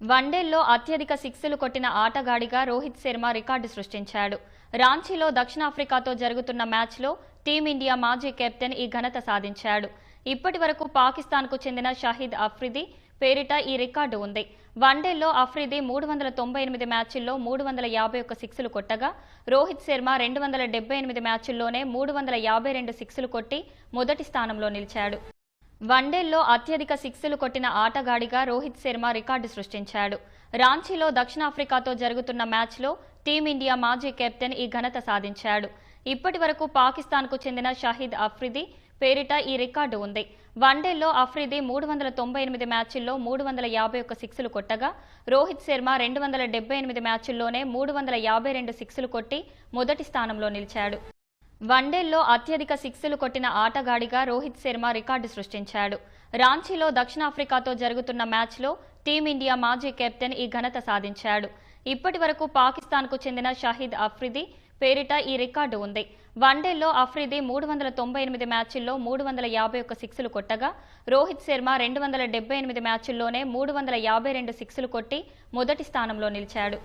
వన్డేల్లో అత్యధిక సిక్స్లు కొట్టిన ఆటగాడిగా రోహిత్ శర్మ రికార్డు సృష్టించాడు. రాంచీలో దక్షిణాఫ్రికాతో జరుగుతున్న మ్యాచ్లో టీమిండియా మాజీ కెప్టెన్ ఈ ఘనత సాధించాడు. ఇప్పటి వరకు పాకిస్తాన్కు చెందిన షహీద్ అఫ్రిది పేరిట ఈ రికార్డు ఉంది. వన్డేల్లో అఫ్రిది మూడు వందల తొంభై ఎనిమిది మ్యాచ్ల్లో మూడు వందల యాభై ఒక్క సిక్స్లు కొట్టగా రోహిత్ శర్మ రెండు వందల డెబ్బై ఎనిమిది మ్యాచ్ల్లోనే మూడు వందల యాభై రెండు సిక్స్లు కొట్టి మొదటి స్థానంలో నిలిచాడు. వన్డేల్లో అత్యధిక సిక్స్లు కొట్టిన ఆటగాడిగా రోహిత్ శర్మ రికార్డు సృష్టించాడు. రాంచీలో దక్షిణాఫ్రికాతో జరుగుతున్న మ్యాచ్లో టీమిండియా మాజీ కెప్టెన్ ఈ ఘనత సాధించాడు. ఇప్పటి వరకు పాకిస్తాన్కు చెందిన షహీద్ అఫ్రిది పేరిట ఈ రికార్డు ఉంది. వన్డేల్లో అఫ్రిది మూడు వందల తొంభై ఎనిమిది మ్యాచ్ల్లో మూడు వందల యాభై ఒక్క సిక్స్లు కొట్టగా రోహిత్ శర్మ రెండు వందల డెబ్బై ఎనిమిది మ్యాచ్ల్లోనే మూడు వందల యాభై రెండు సిక్స్లు కొట్టి మొదటి స్థానంలో నిలిచాడు. వన్డేల్లో అత్యధిక సిక్స్లు కొట్టిన ఆటగాడిగా రోహిత్ శర్మ రికార్డు సృష్టించాడు. రాంచీలో దక్షిణాఫ్రికాతో జరుగుతున్న మ్యాచ్లో టీమిండియా మాజీ కెప్టెన్ ఈ ఘనత సాధించాడు. ఇప్పటి వరకు పాకిస్తాన్కు చెందిన షహీద్ అఫ్రిది పేరిట ఈ రికార్డు ఉంది. వన్డేల్లో అఫ్రిది మూడు వందల తొంభై ఎనిమిది మ్యాచ్ల్లో మూడు వందల యాభై ఒక్క సిక్స్లు కొట్టగా రోహిత్ శర్మ రెండు వందల డెబ్బై ఎనిమిది మ్యాచ్ల్లోనే మూడు వందల యాభై రెండు సిక్స్లు కొట్టి మొదటి స్థానంలో నిలిచాడు.